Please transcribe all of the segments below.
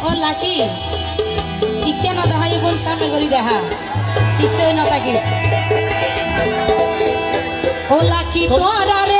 ও lucky ইত্যা নদেহা এখন সামনে করি দেখা নিশ্চয় নতাকিস ও লাকি তোর আরে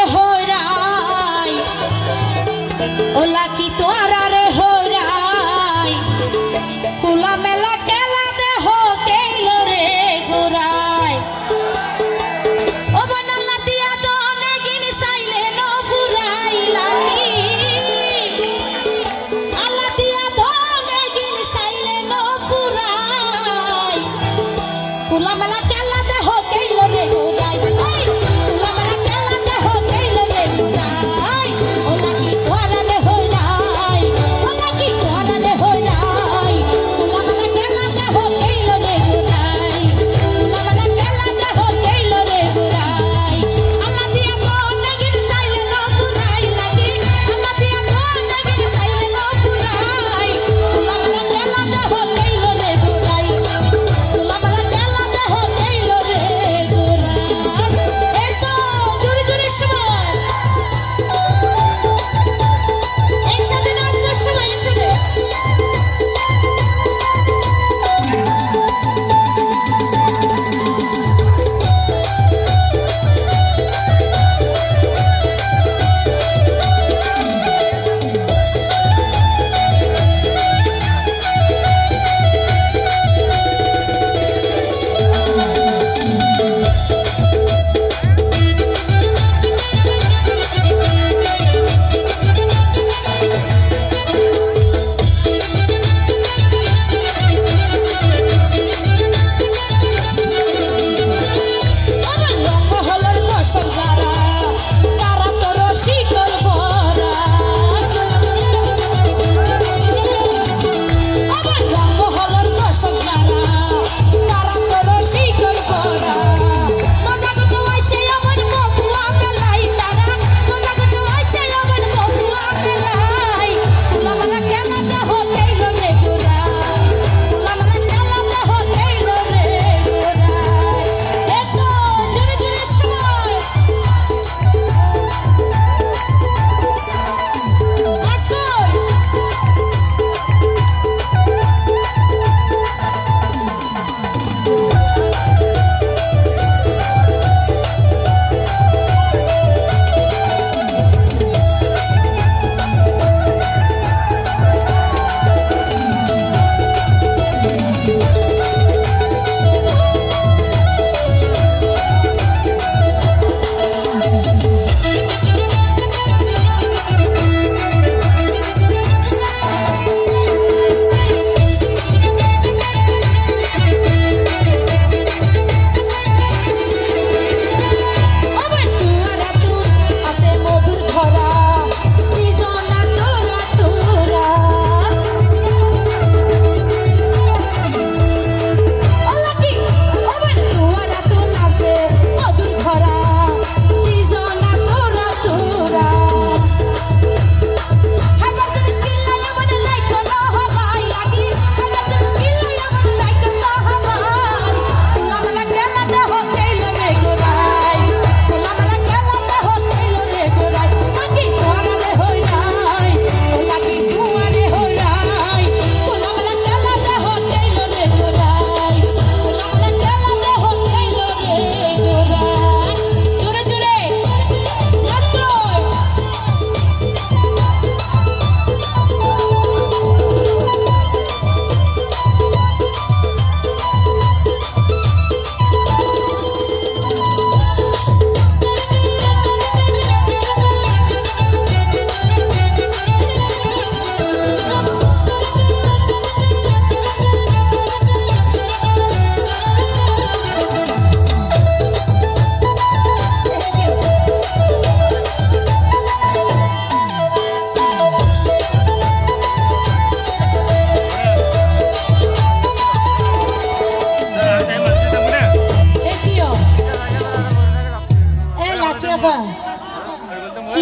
আফা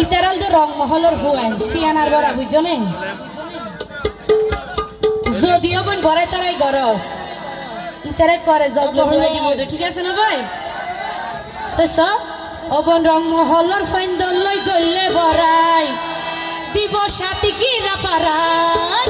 ইতারাল তো রং মহলর ফুয়াই সিয়ানার বড়া বুঝনে যদিও বোন বড়াই তারাই গরস ইতারে করে জগল ফুয়াই দিব ঠিক আছে না ভাই তো সব অবন রং মহলর ফাইন দল্লই গল্লে বড়াই দিব সাথী কি রাফারাই